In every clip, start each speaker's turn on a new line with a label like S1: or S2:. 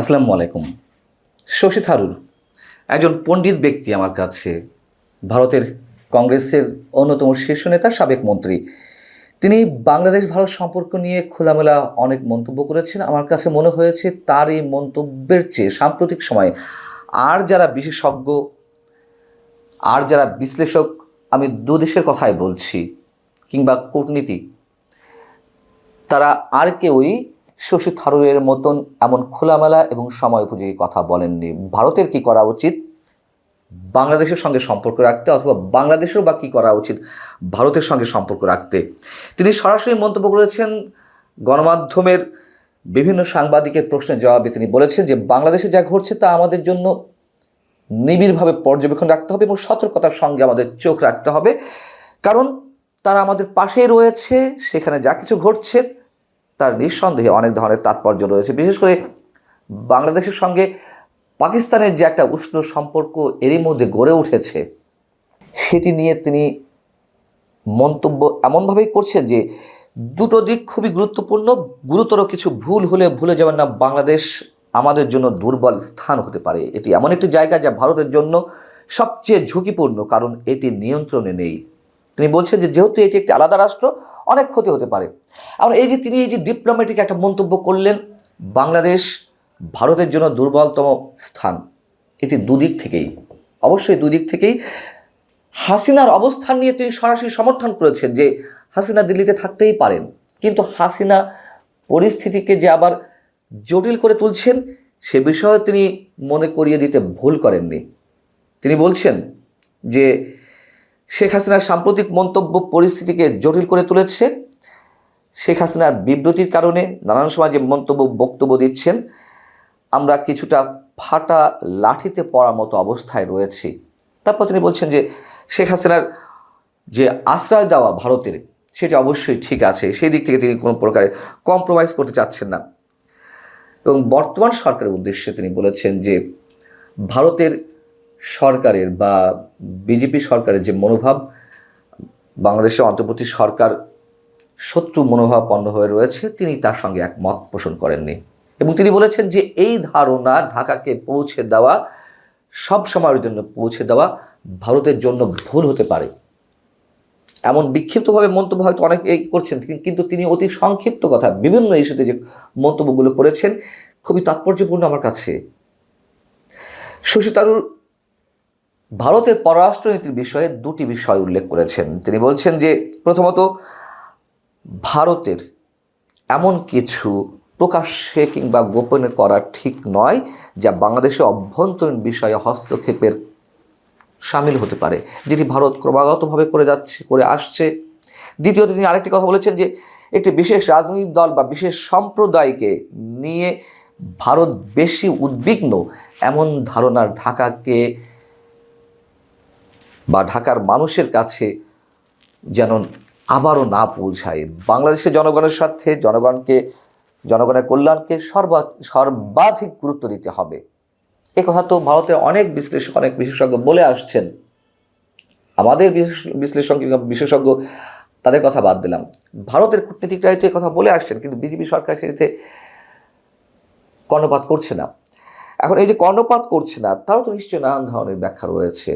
S1: আসসালামু আলাইকুম। শশী থারুর, একজন পণ্ডিত ব্যক্তি আমার কাছে, ভারতের কংগ্রেসের অন্যতম শীর্ষ নেতা, সাবেক মন্ত্রী। তিনি বাংলাদেশ, ভারত সম্পর্ক নিয়ে খোলামেলা অনেক মন্তব্য করেছেন। আমার কাছে মনে হয়েছে তার এই মন্তব্যের চেয়ে সাম্প্রতিক সময়ে আর যারা বিশেষজ্ঞ, আর যারা বিশ্লেষক, আমি দু দেশের কথাই বলছি, কিংবা কূটনীতি, তারা আর কেউই শশী থারুরের মতন এমন খোলামেলা এবং সময় উপযোগী কথা বলেননি। ভারতের কি করা উচিত? বাংলাদেশের সঙ্গে সম্পর্ক রাখতে অথবা বাংলাদেশেরও বা কী করা উচিত ভারতের সঙ্গে সম্পর্ক রাখতে? তিনি সরাসরি মন্তব্য করেছেন, গণমাধ্যমের বিভিন্ন সাংবাদিকের প্রশ্নের জবাবে তিনি বলেছেন যে, বাংলাদেশে যা ঘটছে তা আমাদের জন্য নিবিড়ভাবে পর্যবেক্ষণ রাখতে হবে এবং সতর্কতার সঙ্গে আমাদের চোখ রাখতে হবে। কারণ তারা আমাদের পাশেই রয়েছে, সেখানে যা কিছু ঘটছে তার নিঃসন্দেহে অনেক ধরনের তাৎপর্য রয়েছে। বিশেষ করে বাংলাদেশের সঙ্গে পাকিস্তানের যে একটা উষ্ণ সম্পর্ক এরই মধ্যে গড়ে উঠেছে, সেটি নিয়ে তিনি মন্তব্য এমনভাবেই করছেন যে, দুটো দিক খুবই গুরুত্বপূর্ণ, গুরুতর কিছু ভুল হলে ভুলে যাবেন না, বাংলাদেশ আমাদের জন্য দুর্বল স্থান হতে পারে। এটি এমন একটি জায়গা যা ভারতের জন্য সবচেয়ে ঝুঁকিপূর্ণ, কারণ এটি নিয়ন্ত্রণে নেই। তিনি বলছেন যে যেহেতু এটি একটি আলাদা রাষ্ট্র, অনেক ক্ষতি হতে পারে। আর এই যে তিনি এই যে ডিপ্লোম্যাটিক একটা মন্তব্য করলেন, বাংলাদেশ ভারতের জন্য দুর্বলতম স্থান। এটি দুদিক থেকেই। অবশ্যই দুদিক থেকেই। হাসিনার অবস্থান নিয়ে তিনি সরাসরি সমর্থন করেছেন যে হাসিনা দিল্লিতে থাকতেই পারেন। কিন্তু হাসিনা পরিস্থিতিকে যে আবার জটিল করে তুলছেন, সে বিষয়ে তিনি মনে করিয়ে দিতে ভুল করেননি। তিনি বলছেন যে শেখ হাসিনার সাম্প্রতিক মন্তব্য পরিস্থিতিকে জটিল করে তুলেছে। শেখ হাসিনার বিবৃতির কারণে নানান সময় যে মন্তব্য, বক্তব্য দিচ্ছেন, আমরা কিছুটা ফাটা লাঠিতে পড়ার মতো অবস্থায় রয়েছি। তারপর তিনি বলছেন যে, শেখ হাসিনার যে আশ্রয় দেওয়া ভারতের, সেটি অবশ্যই ঠিক আছে, সেই দিক থেকে তিনি কোনো প্রকারে কম্প্রোমাইজ করতে চাচ্ছেন না। এবং বর্তমান সরকারের উদ্দেশ্যে তিনি বলেছেন যে, ভারতের সরকারের বা বিজেপি সরকারের যে মনোভাব, বাংলাদেশের অন্তর্বর্তী সরকার শত্রু মনোভাবাপন্ন হয়ে রয়েছে, তিনি তার সঙ্গে একমত পোষণ করেননি। এবং তিনি বলেছেন যে এই ধারণা ঢাকাকে পৌঁছে দেওয়া, সব সময়ের জন্য পৌঁছে দেওয়া ভারতের জন্য ভুল হতে পারে। এমন বিক্ষিপ্তভাবে মন্তব্য হয়তো অনেক এই করছেন কিন্তু তিনি অতি সংক্ষিপ্ত কথা, বিভিন্ন ইস্যুতে যে মন্তব্যগুলো করেছেন, খুবই তাৎপর্যপূর্ণ আমার কাছে। শশী তারুর ভারতের পররাষ্ট্রনীতির বিষয়ে দুটি বিষয় উল্লেখ করেছেন। তিনি বলছেন যে, প্রথমত, ভারতের এমন কিছু প্রকাশ্যে কিংবা গোপনে করা ঠিক নয়, যা বাংলাদেশে অভ্যন্তরীণ বিষয়ে হস্তক্ষেপের সামিল হতে পারে, যেটি ভারত ক্রমাগতভাবে করে যাচ্ছে, করে আসছে। দ্বিতীয়ত, তিনি আরেকটি কথা বলেছেন যে, একটি বিশেষ রাজনৈতিক দল বা বিশেষ সম্প্রদায়কে নিয়ে ভারত বেশি উদ্বিগ্ন, এমন ধারণার ঢাকাকে বা ঢাকার মানুষের কাছে যেন আবারও না পৌঁছায়। বাংলাদেশের জনগণের স্বার্থে জনগণকে, জনগণের কল্যাণকে সর্বা, সর্বাধিক গুরুত্ব দিতে হবে। এ কথা তো ভারতের অনেক বিশ্লেষক, অনেক বিশেষজ্ঞ বলে আসছেন। আমাদের বিশ্লেষক, বিশেষজ্ঞ, তাদের কথা বাদ দিলাম। ভারতের কূটনীতিকরাই তো কথা বলে আসছেন, কিন্তু বিজেপি সরকার সেটিতে কর্ণপাত করছে না। এখন এই যে কর্ণপাত করছে না, তারও তো নিশ্চয়ই নানান ধরনের ব্যাখ্যা রয়েছে।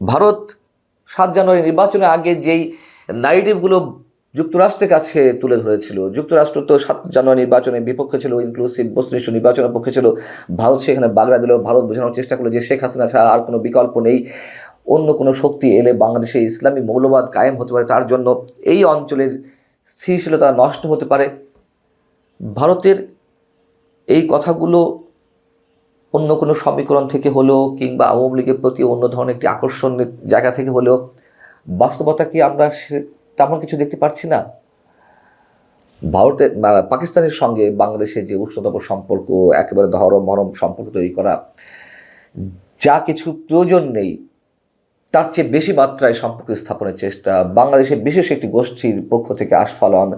S1: ভারত সাত জানুয়ারি নির্বাচনের আগে যেই নাইটিভগুলো যুক্তরাষ্ট্রের কাছে তুলে ধরেছিল, যুক্তরাষ্ট্র তো সাত জানুয়ারি নির্বাচনের বিপক্ষে ছিল ইনক্লুসিভ বস্তুনিষ্ঠ নির্বাচনের পক্ষে ছিল ভারত সেখানে বাগড়া দিল, ভারত বোঝানোর চেষ্টা করল যে শেখ হাসিনা ছাড়া আর কোনো বিকল্প নেই, অন্য কোনো শক্তি এলে বাংলাদেশে ইসলামী মৌলবাদ কায়েম হতে পারে, তার জন্য এই অঞ্চলের স্থিতিশীলতা নষ্ট হতে পারে। ভারতের এই কথাগুলো অন্য কোনো সমীকরণ থেকে হলেও কিংবা আওয়ামী লীগের প্রতি অন্য ধরনের একটি আকর্ষণের জায়গা থেকে হলেও বাস্তবতা কি আমরা তেমন কিছু দেখতে পাচ্ছি না? ভারতের পাকিস্তানের সঙ্গে বাংলাদেশের যে উষ্ণতম সম্পর্ক, একেবারে ধরম মরম সম্পর্ক তৈরি করা, যা কিছু প্রয়োজন নেই, তার চেয়ে বেশি মাত্রায় সম্পর্ক স্থাপনের চেষ্টা, বাংলাদেশের বিশেষ একটি গোষ্ঠীর পক্ষ থেকে আস্ফালন,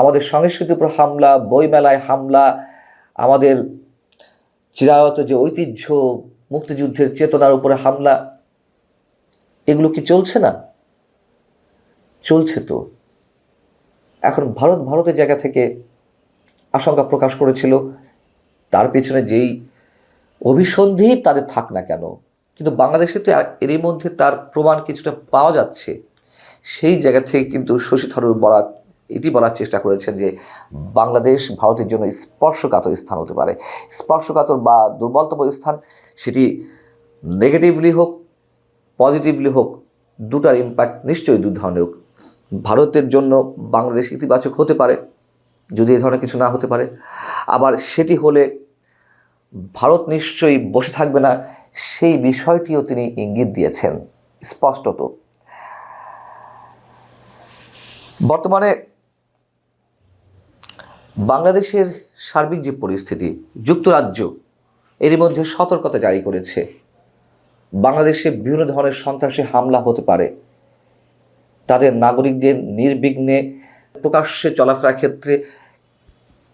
S1: আমাদের সংস্কৃতির উপর হামলা, বইমেলায় হামলা, আমাদের চিরায়ত যে ঐতিহ্য, মুক্তিযুদ্ধের চেতনার উপরে হামলা, এগুলো কি চলছে না? চলছে তো। এখন ভারত ভারতের জায়গা থেকে আশঙ্কা প্রকাশ করেছিল, তার পেছনে যেই অভিসন্ধি তাদের থাক না কেন। কিন্তু বাংলাদেশে তো এরই মধ্যে তার প্রমাণ কিছুটা পাওয়া যাচ্ছে। সেই জায়গা থেকে কিন্তু শশী থারুর বলা এটি বলার চেষ্টা করেছেন যে বাংলাদেশ ভারতের জন্য স্পর্শকাতর স্থান হতে পারে। স্পর্শকাতর বা দুর্বলতম স্থান সেটি নেগেটিভলি হোক পজিটিভলি হোক, দুটার ইম্প্যাক্ট নিশ্চয়ই দু ধরনের হোক। ভারতের জন্য বাংলাদেশ ইতিবাচক হতে পারে, যদি এই ধরনের কিছু না হতে পারে। আবার সেটি হলে ভারত নিশ্চয়ই বসে থাকবে না, সেই বিষয়টিও তিনি ইঙ্গিত দিয়েছেন, স্পষ্টত। বর্তমানে বাংলাদেশের সার্বিক যে পরিস্থিতি, যুক্তরাজ্য এরই মধ্যে সতর্কতা জারি করেছে। বাংলাদেশে বিভিন্ন ধরনের সন্ত্রাসী হামলা হতে পারে। তাদের নাগরিকদের নির্বিঘ্নে প্রকাশ্যে চলাফেরার ক্ষেত্রে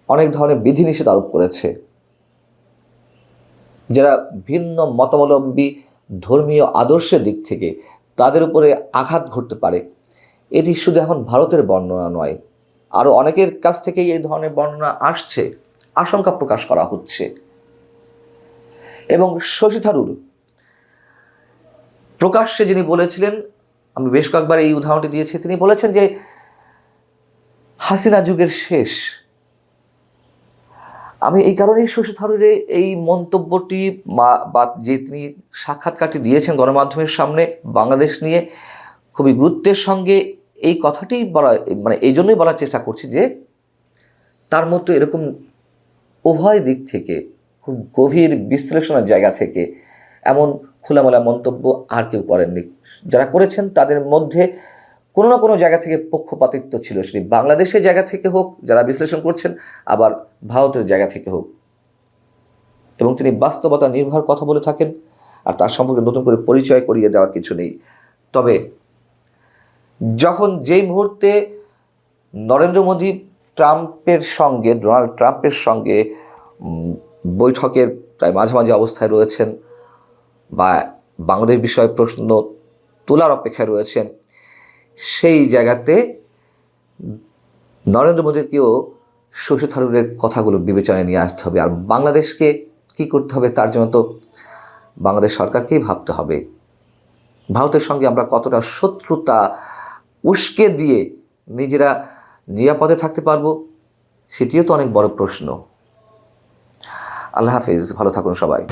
S1: অনেক ধরনের বিধিনিষেধ আরোপ করেছে। যারা ভিন্ন মতাবলম্বী, ধর্মীয় আদর্শের দিক থেকে তাদের উপরে আঘাত ঘটতে পারে। এটি শুধু এখন ভারতের বর্ণনা নয় আরও অনেকের কাছ থেকেই এই ধরনের বর্ণনা আসছে, আশঙ্কা প্রকাশ করা হচ্ছে। এবং শশী থারুর প্রকাশ্যে যিনি বলেছিলেন, আমি বেশ কয়েকবার এই উদাহরণটি দিয়েছি, তিনি বলেছেন যে হাসিনা যুগের শেষ। আমি এই কারণেই শশী থারুরের এই মন্তব্যটি বা যে তিনি সাক্ষাৎকারটি দিয়েছেন গণমাধ্যমের সামনে বাংলাদেশ নিয়ে, খুবই গুরুত্বের সঙ্গে এই কথাটি বলা মানে এই জন্যই বলার চেষ্টা করছি যে তার মতো এরকম উভয় দিক থেকে, খুব গভীর বিশ্লেষণের জায়গা থেকে এমন খোলামেলা মন্তব্য আর কেউ করেননি। যারা করেছেন তাদের মধ্যে কোনো না কোনো জায়গা থেকে পক্ষপাতিত্ব ছিল। সেটি বাংলাদেশের জায়গা থেকে হোক, যারা বিশ্লেষণ করছেন, আবার ভারতের জায়গা থেকে হোক। এবং তিনি বাস্তবতা নির্ভর কথা বলে থাকেন, আর তার সম্পর্কে নতুন করে পরিচয় করিয়ে দেওয়ার কিছু নেই। তবে যখন যেই মুহূর্তে নরেন্দ্র মোদী ট্রাম্পের সঙ্গে, ডোনাল্ড ট্রাম্পের সঙ্গে বৈঠকের প্রায় মাঝামাঝি অবস্থায় রয়েছেন বা বাংলাদেশ বিষয়ে প্রশ্ন তোলার অপেক্ষায় রয়েছেন, সেই জায়গাতে নরেন্দ্র মোদীকেও শশী থারুরের কথাগুলো বিবেচনায় নিয়ে আসতে হবে। আর বাংলাদেশকে কি করতে হবে তার জন্য তো বাংলাদেশ সরকারকেই ভাবতে হবে। ভারতের সঙ্গে আমরা কতটা শত্রুতা উস্কে দিয়ে নিজেরা নিরাপদে থাকতে পারব, সেটিও তো অনেক বড় প্রশ্ন। আল্লাহ হাফিজ, ভালো থাকুন সবাই।